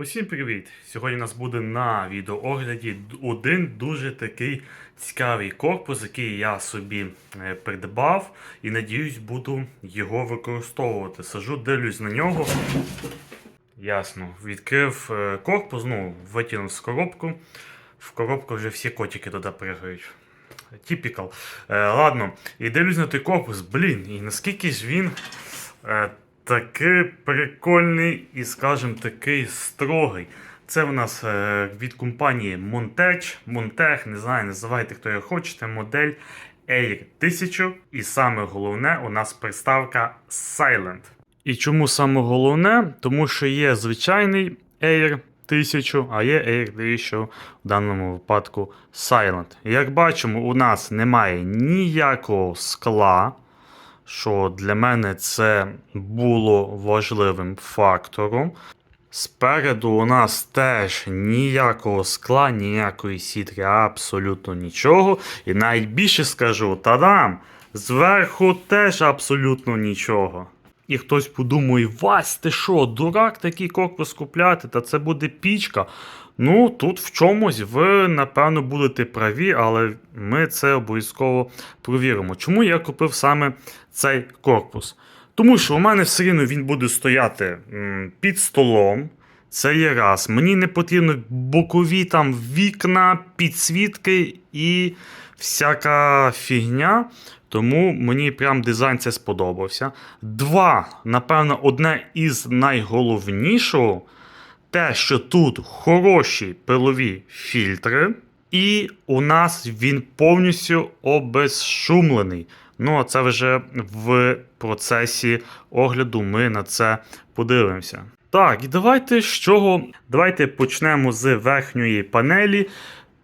Усім привіт! Сьогодні у нас буде на відеоогляді один дуже такий цікавий корпус, який я собі е, придбав і надіюсь буду його використовувати. Сажу, дивлюсь на нього. Ясно. Відкрив е, корпус, ну, витягнув з коробку. В коробку вже всі котики туди пригають. Тіпікал. Е, ладно, і дивлюсь на той корпус. Блін, і наскільки ж він такий прикольний і, скажімо, такий строгий. Це в нас е, від компанії Montech, Montech, не знаю, називайте хто його хочете, модель Air 1000. І саме головне, у нас приставка Silent. І чому саме головне? Тому що є звичайний Air 1000, а є Air 1000 в даному випадку Silent. Як бачимо, у нас немає ніякого скла, що для мене це було важливим фактором. Спереду у нас теж ніякого скла, ніякої сітки, абсолютно нічого. І навіть більше скажу, тадам! Зверху теж абсолютно нічого. І хтось подумає, Вась, ти що, дурак такий корпус купляти, та це буде пічка. Ну, тут в чомусь ви, напевно, будете праві, але ми це обов'язково провіримо. Чому я купив саме цей корпус? Тому що у мене все рівно він буде стояти під столом. Це є раз. Мені не потрібно бокові там вікна, підсвітки і всяка фігня. Тому мені прям дизайн це сподобався. Два, напевно, одне із найголовнішого те, що тут хороші пилові фільтри, і у нас він повністю обезшумлений. Ну, а це вже в процесі огляду ми на це подивимося. Так, і давайте з чого? Давайте почнемо з верхньої панелі.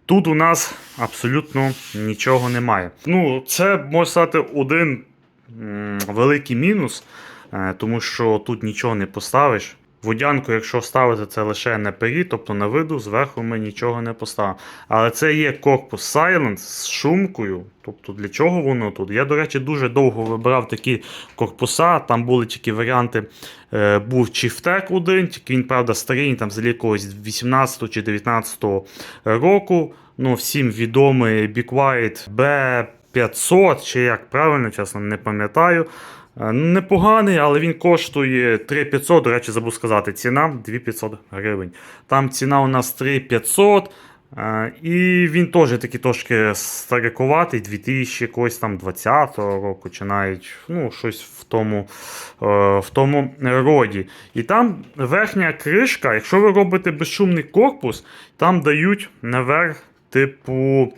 Тут у нас абсолютно нічого немає. Ну, це можна сказати один великий мінус, е, тому що тут нічого не поставиш. Водянку, якщо ставити це лише на пері, тобто на виду, зверху ми нічого не поставимо. Але це є корпус Silent з шумкою. Тобто для чого воно тут? Я, до речі, дуже довго вибирав такі корпуса. Там були тільки варіанти. Е, був Chieftec один, тільки він, правда, старий, там взагалі якогось 18 чи 19 року. Ну, всім відомий Be Quiet B500, чи як правильно, чесно, не пам'ятаю. Е, Непоганий, але він коштує 3500, до речі, забув сказати, ціна 2500 гривень. Там ціна у нас 3500. е, І він теж такий трошки старикуватий, 2000 якогось там 20 року, чи навіть ну, щось в тому, е, в тому роді. І там верхня кришка, якщо ви робите безшумний корпус, там дають наверх, типу,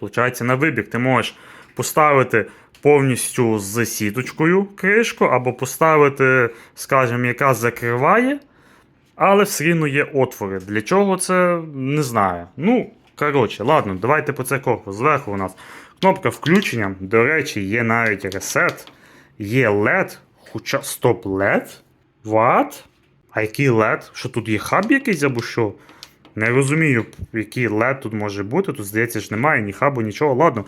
Получається, на вибір ти можеш поставити повністю з сіточкою кришку, або поставити, скажімо, яка закриває, але все рівно є отвори. Для чого це не знаю. Ну, коротше, ладно, давайте по це корпус. Зверху у нас кнопка включення. До речі, є навіть ресет, є LED, хоча стоп LED. What? А який LED? Що тут є хаб якийсь або що? Не розумію, який LED тут може бути. Тут, здається, ж немає ні хабу, нічого. Ладно.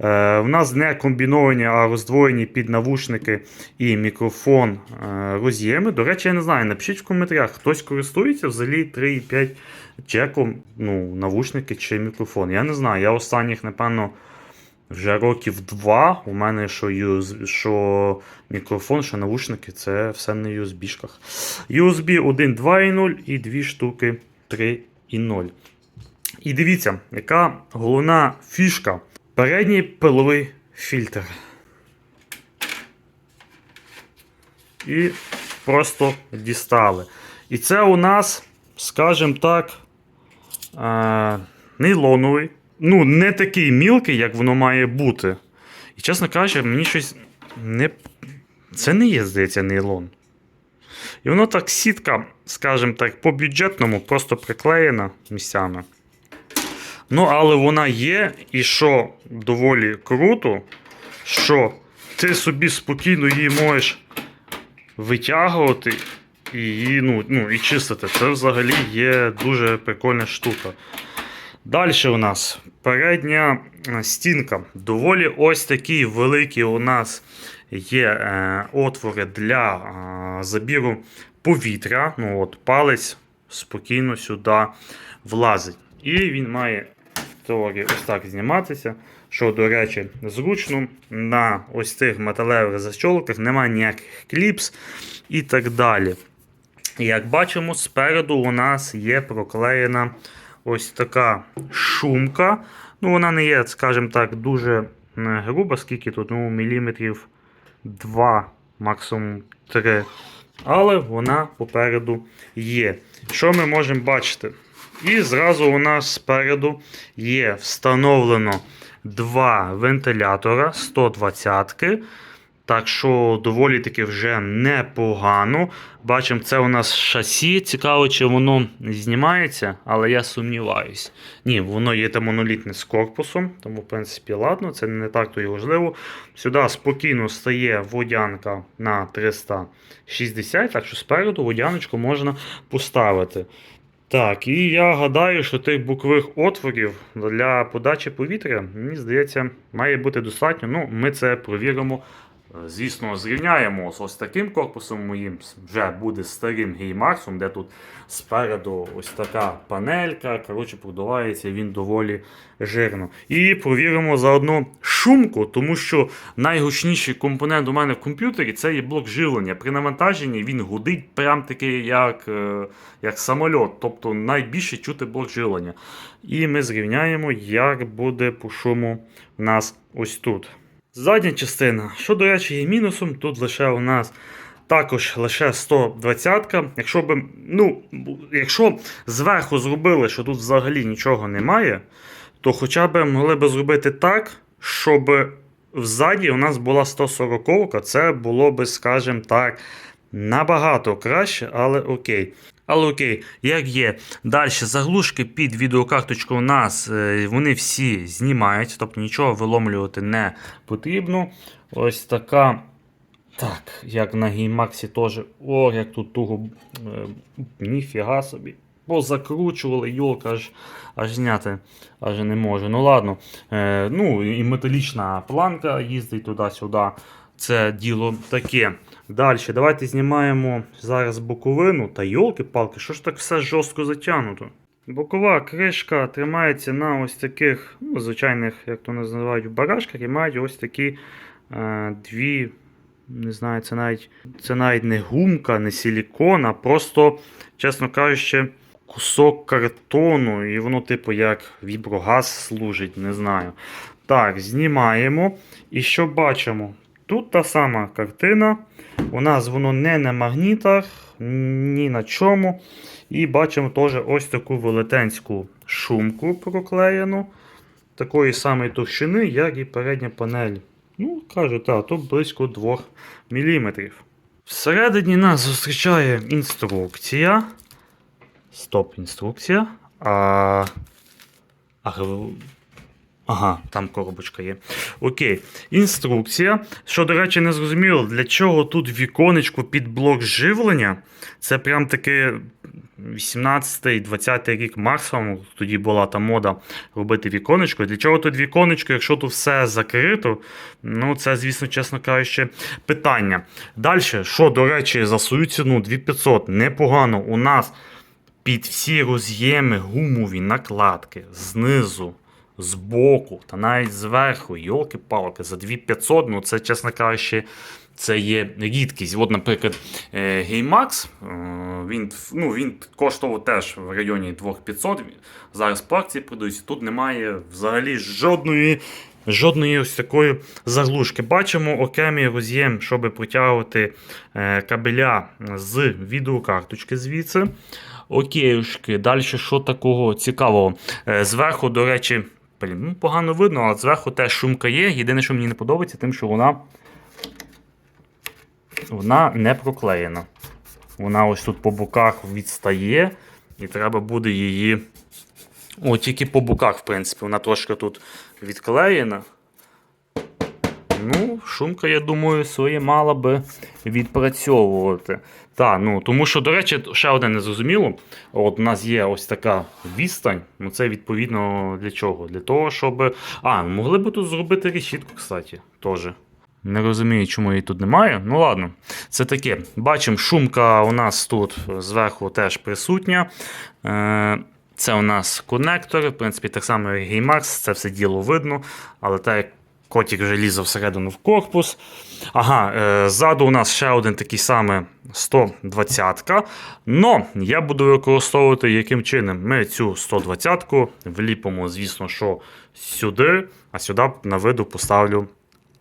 Е, в нас не комбіновані, а роздвоєні під навушники і мікрофон е, роз'єми. До речі, я не знаю. Напишіть в коментарях, хтось користується взагалі 3,5 чеком, ну, навушники чи мікрофон. Я не знаю. Я останніх, напевно, вже років два. У мене що, US, що мікрофон, що навушники, це все на USB-шках. USB 1.2.0 і дві штуки 3.0. І дивіться, яка головна фішка. Передній пиловий фільтр. І просто дістали. І це у нас, скажімо так, е, нейлоновий. Ну, не такий мілкий, як воно має бути. І, чесно кажучи, мені щось не. Це не є, здається, нейлон. І воно так сітка, скажімо так, по бюджетному просто приклеєна місцями. Ну, але вона є, і що доволі круто, що ти собі спокійно її можеш витягувати і її, ну, ну, і чистити. Це взагалі є дуже прикольна штука. Далі у нас передня е, стінка. Доволі ось такі великі у нас є е, отвори для е, забіру повітря. Ну, от, Палець спокійно сюди влазить. І він має в теорії ось так зніматися. Що, до речі, зручно. На ось цих металевих защолках немає ніяких кліпс і так далі. Як бачимо, спереду у нас є проклеєна ось така шумка. Ну, вона не є, скажімо так, дуже е, груба, скільки тут, ну, міліметрів 2, максимум 3. Але вона попереду є. Що ми можемо бачити? І зразу у нас спереду є встановлено два вентилятора 120 так що доволі таки вже непогано. Бачимо, це у нас шасі. Цікаво, чи воно знімається, але я сумніваюсь. Ні, воно є там монолітне з корпусом, тому, в принципі, ладно, це не так то і важливо. Сюди спокійно стає водянка на 360, так що спереду водяночку можна поставити. Так, і я гадаю, що тих бокових отворів для подачі повітря, мені здається, має бути достатньо. Ну, ми це провіримо. Е, Звісно, зрівняємо ось таким корпусом моїм, вже буде старим геймарсом, де тут спереду ось така панелька. Коротше, продувається він доволі жирно. І провіримо заодно шумку, тому що найгучніший компонент у мене в комп'ютері це є блок живлення. При навантаженні він гудить прям такий, як, е, як самольот, тобто найбільше чути блок живлення. І ми зрівняємо, як буде по шуму в нас ось тут. Задня частина, що, до речі, є мінусом, тут лише у нас також лише 120. Якщо би, ну, якщо зверху зробили, що тут взагалі нічого немає, то хоча б могли б зробити так, щоб взаді у нас була 140 це було би, скажімо так, набагато краще, але окей. Але окей, як є. Далі заглушки під відеокарточку у нас е, вони всі знімаються, тобто нічого виломлювати не потрібно. Ось така. Так, як на геймаксі теж. О, як тут туго. е, Ніфіга собі. Позакручували, йолка, аж, аж зняти аж не можу. Ну ладно. Е, ну і металічна планка їздить туди-сюди. Це діло таке. Далі, давайте знімаємо зараз боковину. Та йолки-палки, що ж так все жорстко затягнуто? Бокова кришка тримається на ось таких ну, звичайних, як то називають, барашках, і мають ось такі е, дві. Не знаю, це навіть, це навіть не гумка, не силікон, а просто, чесно кажучи, кусок картону, і воно, типу, як віброгаз служить, не знаю. Так, знімаємо. І що бачимо? Тут та сама картина. У нас воно не на магнітах, ні на чому. І бачимо теж ось таку велетенську шумку проклеєну. Такої самої товщини, як і передня панель. Ну, кажу, так, тут близько 2 мм. Всередині нас зустрічає інструкція. Стоп, інструкція. А... Ах, Ага, там коробочка є. Окей. Інструкція. Що, до речі, не зрозуміло, для чого тут віконечко під блок живлення. Це прям таки 18-20 рік максимум. Тоді була та мода робити віконечко. Для чого тут віконечко, якщо тут все закрито? Ну, це, звісно, чесно кажучи, питання. Далі, що, до речі, за свою ціну 2500 непогано. У нас під всі роз'єми гумові накладки знизу збоку та навіть зверху, йолки-палки, за 2500, ну це, чесно кажучи, це є рідкість. От, наприклад, е, Gaymax, е, він, ну, він коштував теж в районі 2500. Зараз по продаються. Тут немає взагалі жодної. Жодної ось такої заглушки. Бачимо окремий роз'єм, щоб протягувати е, кабеля з відеокарточки звідси. Окейшки, далі що такого цікавого? Зверху, до речі, блін, ну, погано видно, але зверху теж шумка є. Єдине, що мені не подобається, тим, що вона, вона не проклеєна. Вона ось тут по боках відстає, і треба буде її. О, тільки по боках, в принципі, вона трошки тут відклеєна. Ну, шумка, я думаю, своє мала би відпрацьовувати. Так, ну, тому що, до речі, ще одне незрозуміло. От у нас є ось така відстань. Ну, це відповідно для чого? Для того, щоб. А, могли б тут зробити решітку, кстати, теж. Не розумію, чому її тут немає. Ну ладно, це таке. Бачимо, шумка у нас тут зверху теж присутня. Е, Це у нас конектор, в принципі, так само як GameMax, це все діло видно, але так як котик вже лізе всередину в корпус. Ага, е, ззаду у нас ще один такий самий 120-ка. Но я буду використовувати яким чином. Ми цю 120-ку вліпимо, звісно, що сюди, а сюди на виду поставлю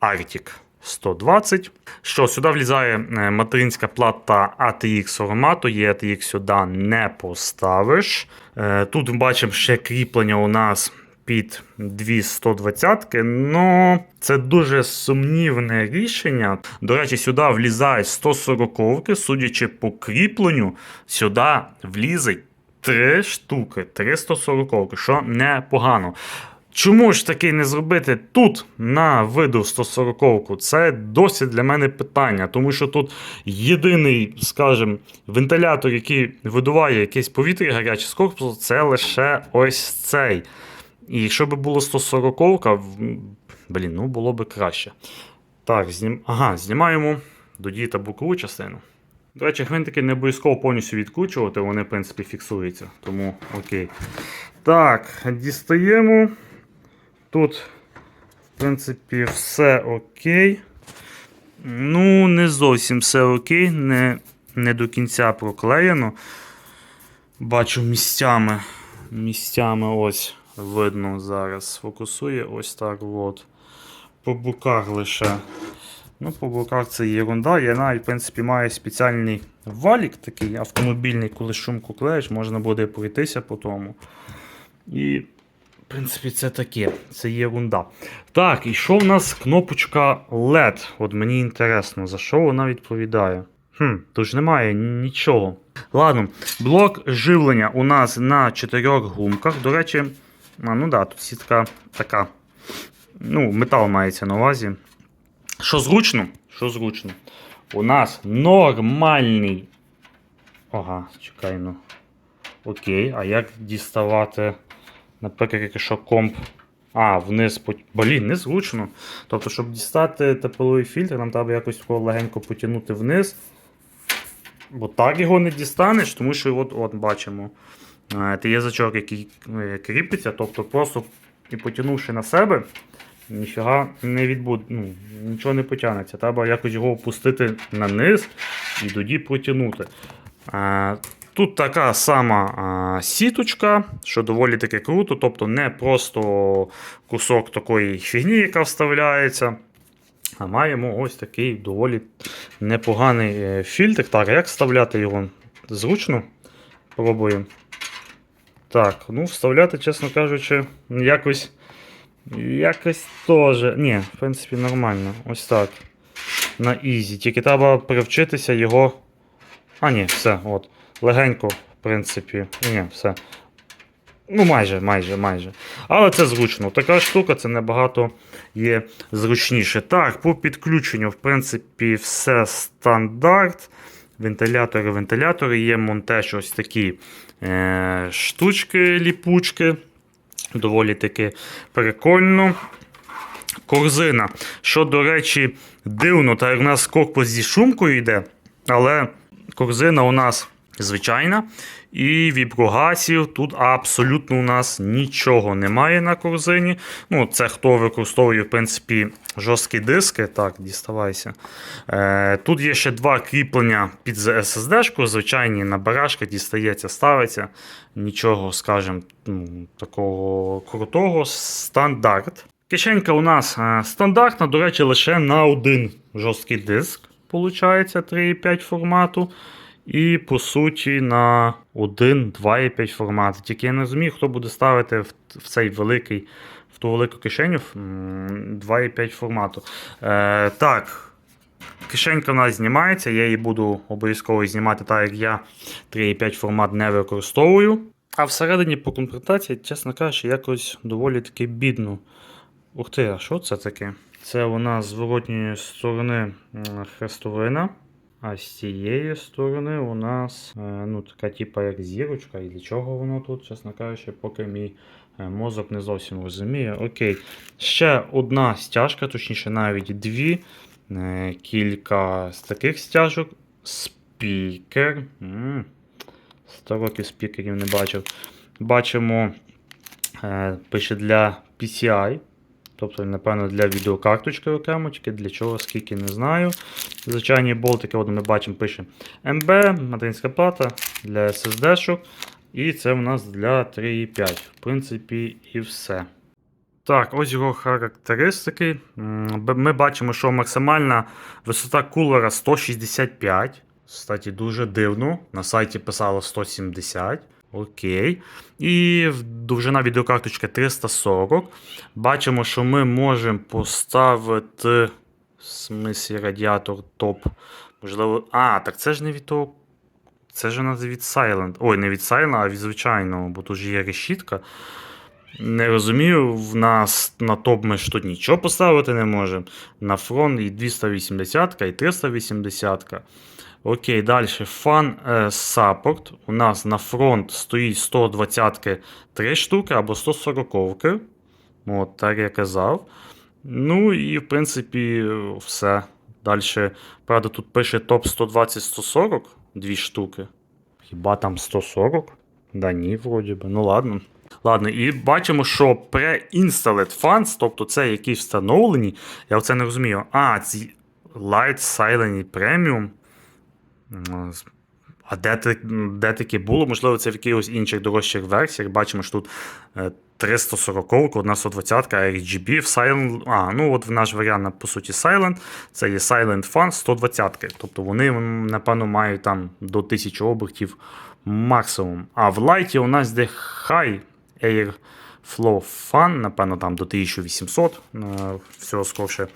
Arctic 120. Що сюди влізає е, материнська плата ATX формату, є ATX сюди не поставиш. Е, Тут бачимо ще кріплення у нас під дві 120 Ну, це дуже сумнівне рішення. До речі, сюди влізають 140 судячи по кріпленню, сюди влізить три штуки, три 140 що непогано. Чому ж таки не зробити тут на виду 140-ку? Це досі для мене питання, тому що тут єдиний, скажімо, вентилятор, який видуває якесь повітря гаряче з корпусу, це лише ось цей. І якщо б було 140-ка, блін, ну було б краще. Так, знім... ага, знімаємо доді та бокову частину. До речі, гвинтики не обов'язково повністю відкручувати, вони, в принципі, фіксуються. Тому окей. Так, дістаємо. Тут, в принципі, все окей. Ну, не зовсім все окей, не, не до кінця проклеєно. Бачу місцями. Місцями ось видно зараз. Фокусує ось так. от. По боках лише. Ну, по боках це єрунда. Я навіть, в принципі, маю спеціальний валік такий автомобільний, коли шумку клеїш, можна буде пройтися по тому. І, в принципі, це таке, це єрунда. Так, і що в нас кнопочка LED? От мені інтересно, за що вона відповідає? Хм, тут немає нічого. Ладно, блок живлення у нас на чотирьох гумках. До речі, а, ну да, тут сітка така. Ну, метал мається на увазі. Що зручно? Що зручно? У нас нормальний. Ага, чекай, ну. Окей, а як діставати, наприклад, якщо комп. А, вниз. Блін, незручно. Тобто, щоб дістати тепловий фільтр, нам треба якось його легенько потягнути вниз. Бо так його не дістанеш, тому що от, от бачимо. Е, Це язичок, який е, кріпиться, тобто просто і потягнувши на себе, ніфіга не відбуде, ну, нічого не потягнеться. Треба якось його опустити на низ і тоді протягнути. Е, Тут така сама сіточка, що доволі таки круто, тобто не просто кусок такої фігні, яка вставляється. А маємо ось такий доволі непоганий е, фільтр. Так, як вставляти його? Зручно? Пробуємо. Так, ну вставляти, чесно кажучи, якось. Якось теж. Ні, в принципі, нормально. Ось так. На ізі. Тільки треба привчитися його. А, ні, все, от. Легенько, в принципі. Ні, все. Ну, майже, майже, майже. Але це зручно. Така штука це набагато є зручніше. Так, по підключенню, в принципі, все стандарт. Вентилятори, вентилятори. Є монтеж ось такі штучки, ліпучки. Доволі таки прикольно. Корзина. Що, до речі, дивно, так як у нас корпус зі шумкою йде, але корзина у нас звичайна. І віброгасів тут абсолютно у нас нічого немає на корзині. Ну, це хто використовує, в принципі, жорсткі диски. Так, діставайся. Е, тут є ще два кріплення під SSD-шку, звичайні на барашки дістається, ставиться. Нічого, скажімо, ну, такого крутого. Стандарт. Кишенька у нас е, стандартна, до речі, лише на один жорсткий диск. Получається 3,5 формату. І по суті на 1, 2,5 формат. Тільки я не розумію, хто буде ставити в, в цей великий, в ту велику кишеню 2,5 формату. Е, так, кишенька в нас знімається, я її буду обов'язково знімати, так як я 3,5 формат не використовую. А всередині по комплектації, чесно кажучи, якось доволі таки бідно. Ух ти, а що це таке? Це у нас з зворотньої сторони хрестовина. А з цієї сторони у нас е, ну, така типа як зірочка. І для чого воно тут, чесно кажучи, поки мій е, мозок не зовсім розуміє. Окей. Ще одна стяжка, точніше навіть дві. Е, Кілька з таких стяжок. Спікер. М, 100 років спікерів не бачив. Бачимо, пише для PCI. Тобто, напевно, для відеокарточки окремо, для чого, скільки не знаю. Звичайні болтики, от ми бачимо, пише MB, материнська плата для SSD-шок. І це в нас для 3.5. В принципі, і все. Так, ось його характеристики. Ми бачимо, що максимальна висота кулера 165. Кстати, дуже дивно. На сайті писало 170. Окей. І довжина відеокарточки 340. Бачимо, що ми можемо поставити. В смислі радіатор топ. Можливо. А, так це ж не від того. Це ж у нас від Silent. Ой, не від Silent, а від звичайного, бо тут ж є решітка. Не розумію, в нас на топ ми ж тут нічого поставити не можемо. На фронт і 280 і 380. Окей, далі. Е, Support. У нас на фронт стоїть 120 3 штуки або 140. От, так я казав. Ну і в принципі все. Далі, правда, тут пише топ 120-140, дві штуки. Хіба там 140? Да ні, вроді би. Ну ладно. Ладно, і бачимо, що pre-installed fans, тобто це які встановлені. Я оце не розумію. А, ці Light Silent Premium. А де, де таке було? Можливо, це в якихось інших дорожчих версіях. Бачимо, що тут е, 340, одна 120, RGB в Silent. А, ну от в наш варіант, по суті, Silent. Це є Silent Fan 120. Тобто вони, напевно, мають там до 1000 обертів максимум. А в лайті у нас де High Air Flow Fan, напевно, там до 1800 е, всього скорше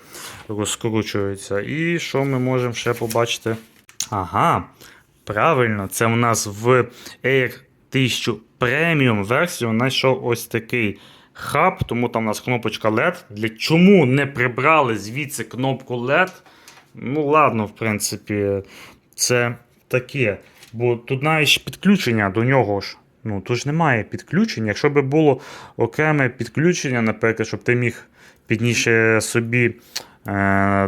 розкручується. І що ми можемо ще побачити? Ага, правильно, це у нас в Air 1000 Premium версії знайшов ось такий хаб, тому там у нас кнопочка LED. Для чому не прибрали звідси кнопку LED? Ну, ладно, в принципі, це таке. Бо тут навіть підключення до нього ж. Ну, тут ж немає підключення. Якщо б було окреме підключення, наприклад, щоб ти міг пізніше собі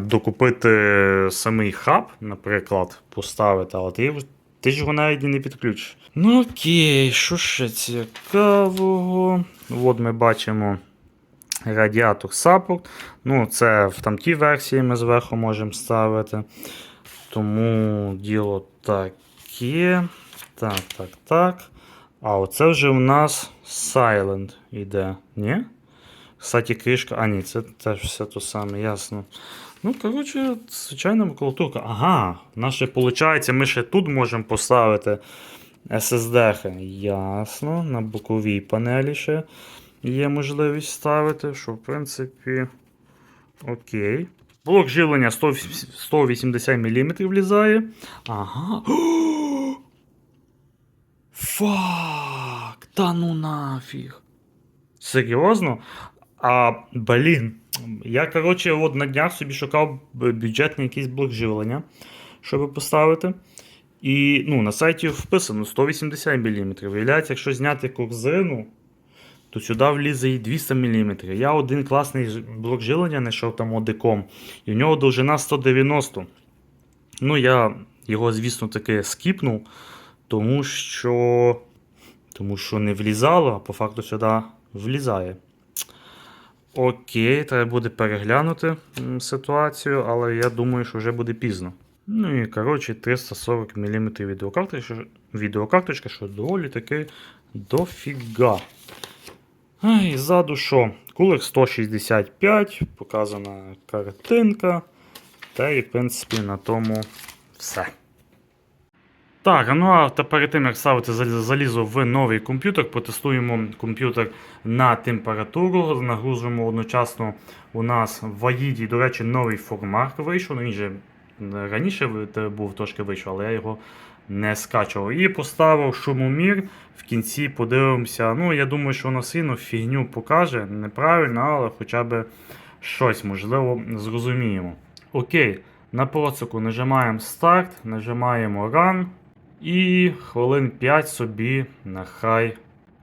докупити самий хаб, наприклад, поставити, але ти, ти ж його навіть і не підключиш. Ну окей, що ще цікавого? От ми бачимо радіатор Support. Ну, це в тамтій версії ми зверху можемо ставити. Тому діло таке. Так, так, так. А оце вже у нас Silent іде. Ні? Кстати, кришка. А, ні, це теж все то саме, ясно. Ну, коротше, звичайна макулатурка. Ага, наше виходить, ми ще тут можемо поставити SSD. Ясно. На боковій панелі ще є можливість ставити, що в принципі. Окей. Блок живлення 100, 180 мм влізає. Ага. Фак! Та ну нафіг. Серйозно? А, блін. Я, коротше, от на днях собі шукав бюджетний якийсь блок живлення, щоб поставити. І ну, на сайті вписано 180 мм. Виявляється, якщо зняти корзину, то сюди влізе і 200 мм. Я один класний блок живлення знайшов там одиком, і в нього довжина 190. Ну, я його, звісно, таки скіпнув, тому що, тому що не влізало, а по факту сюди влізає. Окей, треба буде переглянути ситуацію, але я думаю, що вже буде пізно. Ну і коротше 340 мм відеокарточка, відеокарточка, що доволі таки дофіга. І ззаду що? Кулер 165, показана картинка. Та і в принципі на тому все. Так, ну а та перед тим як ставити залізо в новий комп'ютер, протестуємо комп'ютер на температуру, нагрузимо одночасно у нас в AIDі, до речі, новий формат вийшов. Ну, він же раніше був трошки вийшов, але я його не скачував. І поставив шумомір. В кінці подивимося. Ну, я думаю, що воно сильно фігню покаже. Неправильно, але хоча б щось можливо зрозуміємо. Окей, на процеку нажимаємо старт, нажимаємо Run. І хвилин 5 собі нехай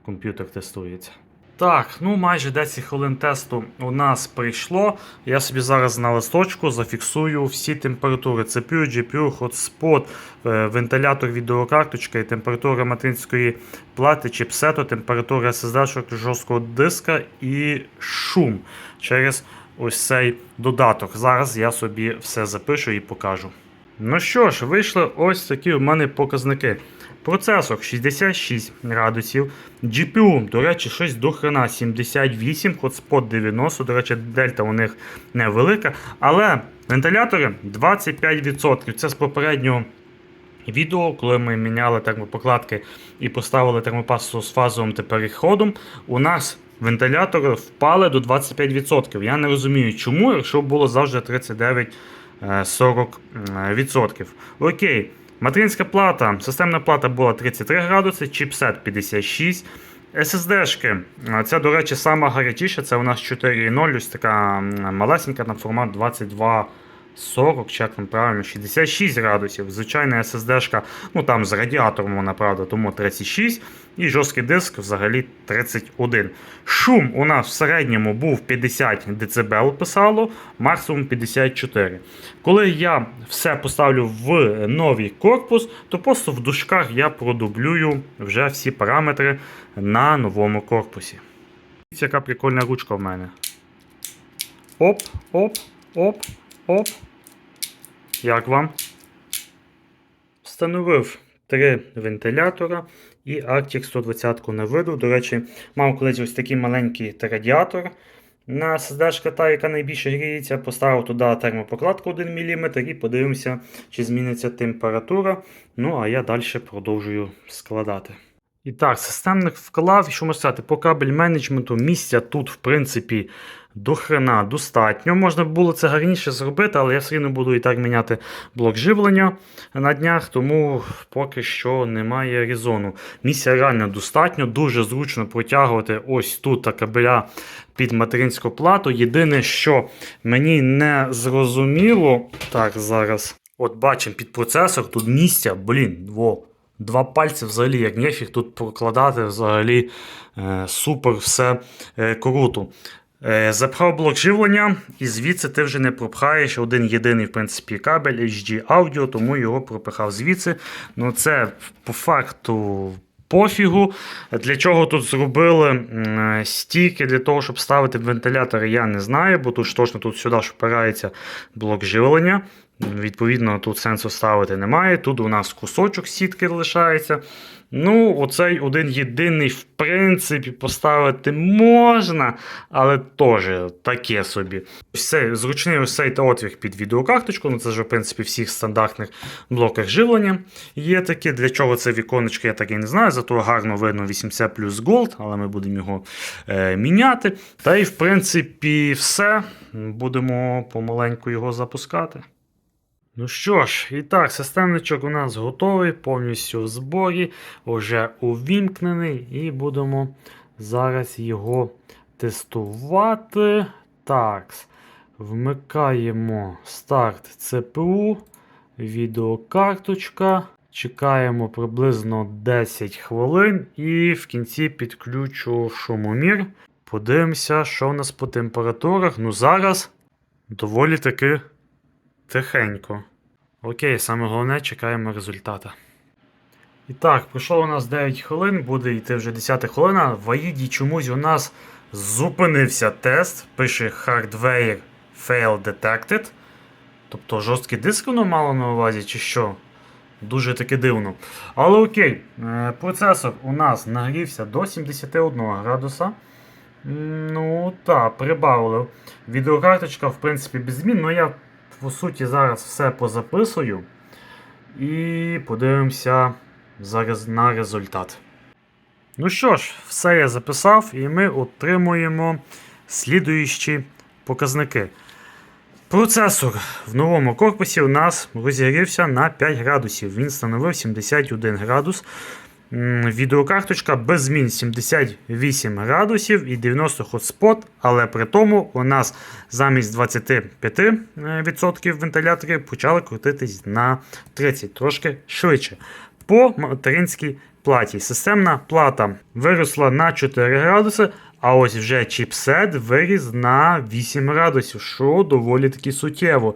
комп'ютер тестується. Так, ну майже 10 хвилин тесту у нас прийшло. Я собі зараз на листочку зафіксую всі температури. CPU, GPU, е, вентилятор відеокарточки, температура материнської плати, чіпсету, температура SSD, жорсткого диска і шум через ось цей додаток. Зараз я собі все запишу і покажу. Ну що ж, вийшли ось такі у мене показники. Процесор 66 градусів. GPU, до речі, щось до хрена 78, Hotspot 90. До речі, дельта у них невелика. Але вентилятори 25%. Це з попереднього відео, коли ми міняли термопокладки і поставили термопасту з фазовим переходом. У нас вентилятори впали до 25%. Я не розумію, чому, якщо було завжди 39 е, 40%. Окей. Материнська плата, системна плата була 33 градуси, чіпсет 56. SSD-шки. Це, до речі, сама гарячіша, це у нас 4.0, ось така малесенька на формат 22. 40, як там правильно, 66 градусів. Звичайна SSD-шка, ну там з радіатором вона, правда, тому 36. І жорсткий диск взагалі 31. Шум у нас в середньому був 50 дБ писало, максимум 54. Коли я все поставлю в новий корпус, то просто в дужках я продублюю вже всі параметри на новому корпусі. Яка прикольна ручка в мене. Оп, оп, оп. Оп. Як вам? Встановив три вентилятора і Arctic 120 не видав. До речі, мав колись ось такий маленький радіатор на SSD, та, яка найбільше гріється. Поставив туди термопокладку 1 мм і подивимося, чи зміниться температура. Ну, а я далі продовжую складати. І так, системник вклав, що можна сказати, по кабель менеджменту місця тут, в принципі, до хрена достатньо. Можна було це гарніше зробити, але я все одно буду і так міняти блок живлення на днях, тому поки що немає резону. Місця реально достатньо, дуже зручно протягувати ось тут та кабеля під материнську плату. Єдине, що мені не зрозуміло, так, зараз. От бачимо під процесор, тут місця, блін, во. Два пальці взагалі, як нефіг тут прокладати, взагалі е, супер все е, круто. Е, запхав блок живлення, і звідси ти вже не пропхаєш один єдиний в принципі, кабель HD аудіо, тому його пропихав звідси. Ну Це по факту. Пофігу. Для чого тут зробили м, стійки для того, щоб ставити вентилятори, я не знаю, бо тут ж точно тут сюди ж впирається блок живлення. Відповідно, тут сенсу ставити немає. Тут у нас кусочок сітки лишається. Ну, оцей один єдиний, в принципі, поставити можна, але теж таке собі. Цей зручний ось цей отвір під відеокарточку. Ну, це ж, в принципі, всіх стандартних блоках живлення є такі. Для чого це віконечко, я так і не знаю. Зато гарно видно 80 плюс Gold, але ми будемо його е, міняти. Та і, в принципі, все. Будемо помаленьку його запускати. Ну що ж, і так, системничок у нас готовий, повністю в зборі, вже увімкнений, і будемо зараз його тестувати. Так, вмикаємо старт ЦПУ, відеокарточка. Чекаємо приблизно 10 хвилин і в кінці підключу шумомір. Подивимося, що в нас по температурах. Ну зараз доволі таки Тихенько. Окей, саме головне, чекаємо результата. І так, пройшло у нас 9 хвилин, буде йти вже 10 хвилина. В Аїді чомусь у нас зупинився тест. Пише Hardware Fail Detected. Тобто жорсткий диск воно мало на увазі, чи що? Дуже таки дивно. Але окей, е, процесор у нас нагрівся до 71 градуса. Ну, так, прибавили. Відеокарточка, в принципі, без змін, але я по суті, зараз все позаписую і подивимося зараз на результат. Ну що ж, все я записав, і ми отримуємо слідуючі показники. Процесор в новому корпусі у нас розігрівся на 5 градусів. Він становив 71 градус. Відеокарточка без змін 78 градусів і 90 хотспот, але при тому у нас замість 25% вентиляторів почали крутитись на 30, трошки швидше. По материнській платі. Системна плата виросла на 4 градуси, А ось вже чіпсет виріс на 8 градусів, що доволі таки суттєво.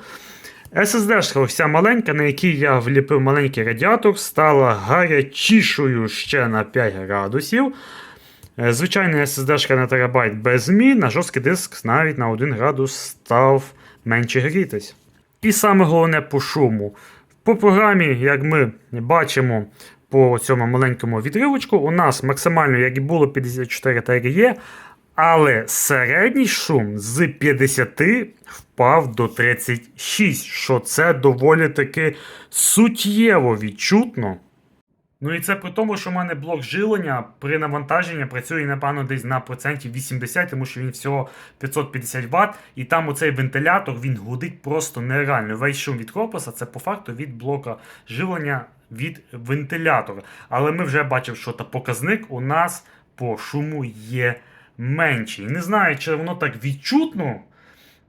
SSD-шка ця маленька, на якій я вліпив маленький радіатор, стала гарячішою ще на 5 градусів. Е, Звичайна SSD-шка на терабайт без змін, а жорсткий диск навіть на 1 градус став менше грітись. І саме головне по шуму. По програмі, як ми бачимо по цьому маленькому відривочку, у нас максимально, як і було, 54 так і є, але середній шум з 50 впав до 36, що це доволі таки суттєво відчутно. Ну і це при тому, що в мене блок жилення при навантаженні працює, напевно, десь на процентів 80, тому що він всього 550 Вт, і там оцей вентилятор він гудить просто нереально. Весь шум від корпуса це по факту від блока живлення від вентилятора. Але ми вже бачимо, що та показник у нас по шуму є менший. Не знаю, чи воно так відчутно.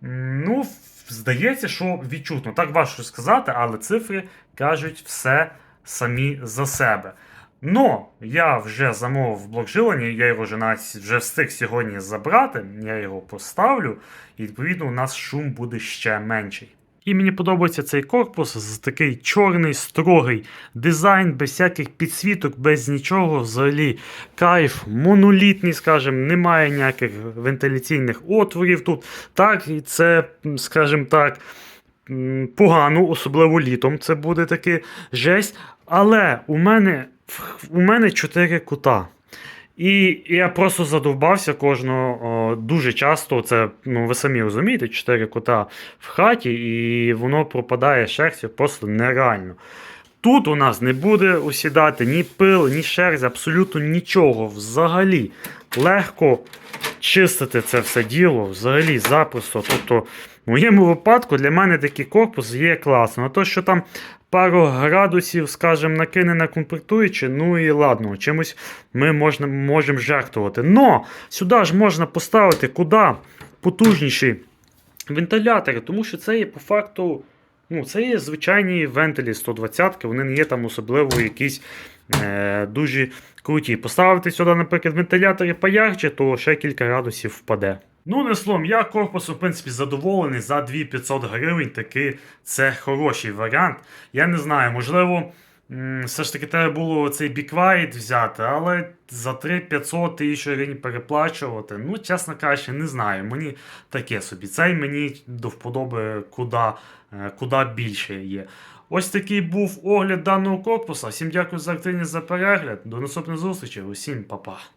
Ну, здається, що відчутно. Так важко сказати, але цифри кажуть все самі за себе. Но я вже замовив блок жилення, я його вже, навіть вже встиг сьогодні забрати, я його поставлю, і відповідно у нас шум буде ще менший. І мені подобається цей корпус з такий чорний, строгий дизайн, без всяких підсвіток, без нічого. Взагалі кайф, монолітний, скажімо, немає ніяких вентиляційних отворів тут. Так, і це, скажімо так, погано, особливо літом це буде таки жесть. Але у мене, у мене 4 кута. І я просто задовбався кожного дуже часто. Це, ну ви самі розумієте, 4 кута в хаті, і воно пропадає шерстю просто нереально. Тут у нас не буде усідати ні пил, ні шерсть, абсолютно нічого. Взагалі легко чистити це все діло, взагалі запросто. Тобто, в моєму випадку для мене такий корпус є класно. А то, що там пару градусів, скажімо, накине на комплектуючі, ну і ладно, чимось ми можна, можемо жертвувати. Но сюди ж можна поставити куди потужніші вентилятори, тому що це є по факту. Ну, це є звичайні вентилі 120-ки, вони не є там особливо якісь е, дуже круті. Поставити сюди, наприклад, вентилятори поярче, то ще кілька градусів впаде. Ну, не словом, я корпусом, в принципі, задоволений за 2500 гривень. Таки це хороший варіант. Я не знаю, можливо, все ж таки треба було цей Quiet взяти, але за 3500 тисяч гривень переплачувати. Ну, чесно кажучи, не знаю. Мені таке собі. Цей мені до вподоби куди, е, куди більше є. Ось такий був огляд даного корпуса. Всім дякую за активність за перегляд. До наступної зустрічі. Усім па-па.